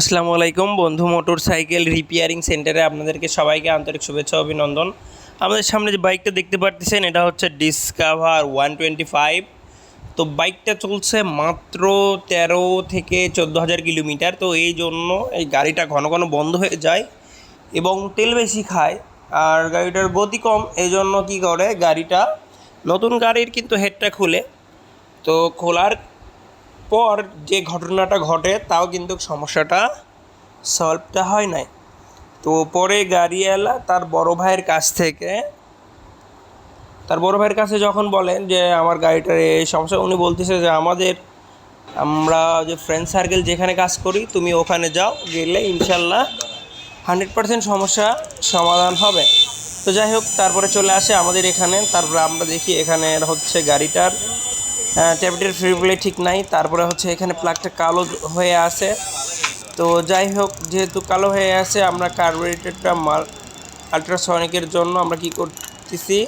আসসালামু আলাইকুম, বন্ধু মোটর সাইকেল রিপেয়ারিং সেন্টারে আপনাদেরকে সবাইকে আন্তরিক শুভেচ্ছা অভিনন্দন। আমাদের সামনে যে বাইকটা দেখতে পাচ্ছেন এটা হচ্ছে ডিসকাভার ওয়ান টোয়েন্টি ফাইভ। তো বাইকটা চলছে মাত্র তেরো থেকে চোদ্দ হাজার কিলোমিটার। তো এই জন্য এই গাড়িটা ঘন ঘন বন্ধ হয়ে যায় এবং তেল বেশি খায় আর গাড়িটার গতি কম। এই জন্য কী করে, গাড়িটা নতুন গাড়ির কিন্তু হেডটা খুলে। তো খোলার পর যে ঘটনাটা ঘটে, তাও কিন্তু সমস্যাটা সলভটা হয় নাই। তো পরে গাড়িওয়ালা তার বড় ভাইয়ের কাছ থেকে, তার বড় ভাইয়ের কাছে যখন বলেন যে, আমার গাড়িটার এই সমস্যা উনি বলতেছে যে, আমাদের, আমরা যে ফ্রেন্ড সার্কেল যেখানে কাজ করি, তুমি ওখানে যাও, গেলে ইনশাল্লাহ হান্ড্রেড পার্সেন্ট সমস্যা সমাধান হবে। তো যাই হোক, তারপরে চলে আসে আমাদের এখানে, তারপরে আমরা দেখি এখানে হচ্ছে গাড়িটার ট্যাবলেটের ফ্রিগুলি ঠিক নাই। তারপরে হচ্ছে এখানে প্লাগটা কালো হয়ে আছে। তো যাই হোক, যেহেতু কালো হয়ে আছে, আমরা কার্বোরেটরটা মাল আলট্রাসনিকের জন্য আমরা কি করতেছি?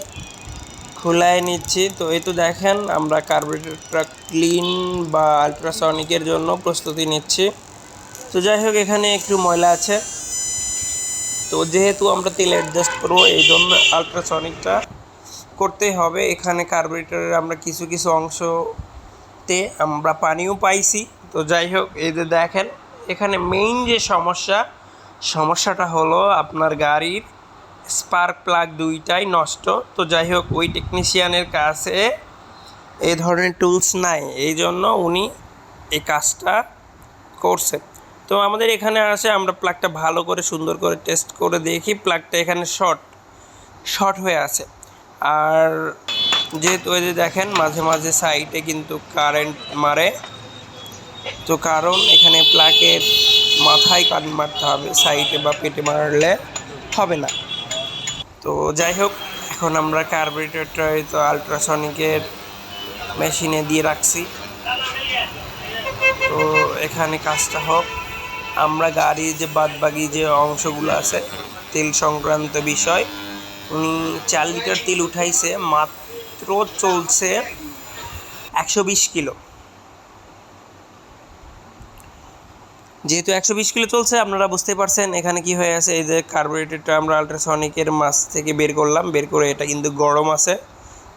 খোলায় নিচ্ছি। তো এই তো দেখেন, আমরা কার্বোরেটরটা ক্লিন বা আলট্রাসনিকের জন্য প্রস্তুতি নিচ্ছি। তো যাই হোক, এখানে একটু ময়লা আছে। তো যেহেতু আমরা তেল অ্যাডজাস্ট করব, এই জন্য আলট্রাসনিকটা করতেই হবে। এখানে কার্বোরেটরের আমরা কিছু কিছু অংশতে আমরা পানিও পাইছি। তো যাই হোক, এই যে দেখেন, এখানে মেইন যে সমস্যা, সমস্যাটা হলো আপনার গাড়ির স্পার্ক প্লাগ দুইটাই নষ্ট। তো যাই হোক, ওই টেকনিশিয়ানের কাছে এই ধরনের টুলস নাই। এই জন্য উনি এই কাজটা করছে তো আমাদের এখানে আসে আমরা প্লাগটা ভালো করে, সুন্দর করে টেস্ট করে দেখি। প্লাগটা এখানে শর্ট শর্ট হয়ে আছে। আর যেহেতু এই যে দেখেন, মাঝে মাঝে সাইডে কিন্তু কারেন্ট মারে, তো কারণ এখানে প্লাগের মাথায় কারেন্ট মারতে হবে সাইডে বা পেটে মারলে হবে না। তো যাই হোক, এখন আমরা কার্বোরেটরটা তো আলট্রাসনিকের মেশিনে দিয়ে রাখছি। তো এখানে কাজটা হোক, আমরা গাড়ির যে বাদবাকি যে অংশগুলো আছে, তেল সংক্রান্ত বিষয় উনি চার লিটার তেল উঠাইছে, মাত্র চলছে একশো বিশ কিলো। যেহেতু একশো বিশ কিলো চলছে, আপনারা বুঝতে পারছেন এখানে কি হয়ে আছে। এই যে কার্বোরেটরটা আমরা আলট্রাসনিকের মাছ থেকে বের করলাম, বের করে এটা কিন্তু গরম আছে।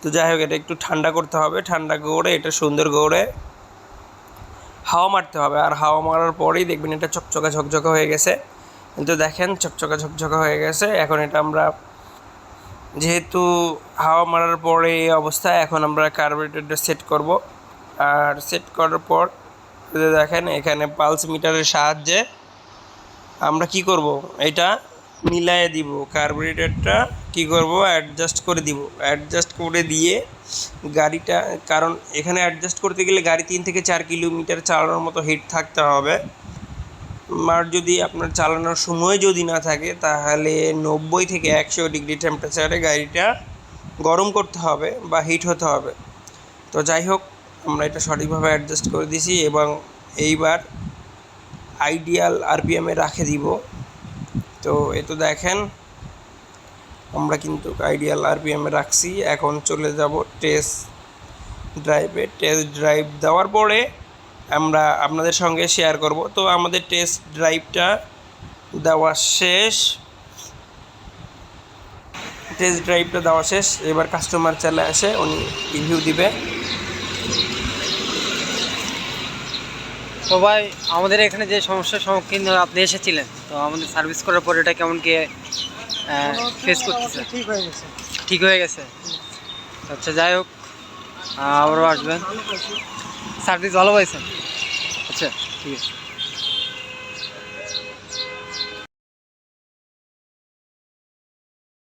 তো যাই হোক, এটা একটু ঠান্ডা করতে হবে, ঠান্ডা করে এটা সুন্দর করে হাওয়া মারতে হবে। আর হাওয়া মারার পরেই দেখবেন এটা চকচকা ঝকঝকা হয়ে গেছে। কিন্তু দেখেন, চকচকা ঝকঝকা হয়ে গেছে। এখন এটা আমরা যেহেতু হাওয়া মারার পরে এই অবস্থা এখন আমরা কার্বোরেটরটা সেট করব। আর সেট করার পর দেখেন, এখানে পালস মিটারের সাহায্যে আমরা কি করব? এটা মিলায়ে দিব। কার্বোরেটরটা কি করব? অ্যাডজাস্ট করে দিব। অ্যাডজাস্ট করে দিয়ে গাড়িটা, কারণ এখানে অ্যাডজাস্ট করতে গেলে গাড়ি তিন থেকে চার কিলোমিটার চালানোর মতো হিট থাকতে হবে। আর যদি আপনার চালানোর সময় যদি না থাকে, তাহলে নব্বই থেকে একশো ডিগ্রি টেম্পারেচারে গাড়িটা গরম করতে হবে বা হিট হতে হবে। তো যাই হোক, আমরা এটা সঠিকভাবে অ্যাডজাস্ট করে দিছি এবং এইবার আইডিয়াল আরপিএমে রাখে দিব। তো এ তো দেখেন, আমরা কিন্তু আইডিয়াল আরপিএমে রাখছি। এখন চলে যাব টেস্ট ড্রাইভে টেস্ট ড্রাইভ দেওয়ার পরে আমরা আপনাদের সঙ্গে শেয়ার করব। তো আমাদের টেস্ট ড্রাইভটা দেওয়া শেষ। টেস্ট ড্রাইভটা দেওয়া শেষ। এবার কাস্টমার চলে আসে উনি রিভিউ দিবে। তো ভাই আমাদের এখানে যে সমস্যার সম্মুখীন আপনি এসেছিলেন তো আমাদের সার্ভিস করার পর এটা কেমন কি ফেস করতেছে? ঠিক হয়ে গেছে। ঠিক হয়ে গেছে? আচ্ছা যাই হোক আবারও আসবেন। সার্ভিস ভালো পাইছেন? আচ্ছা ঠিক আছে।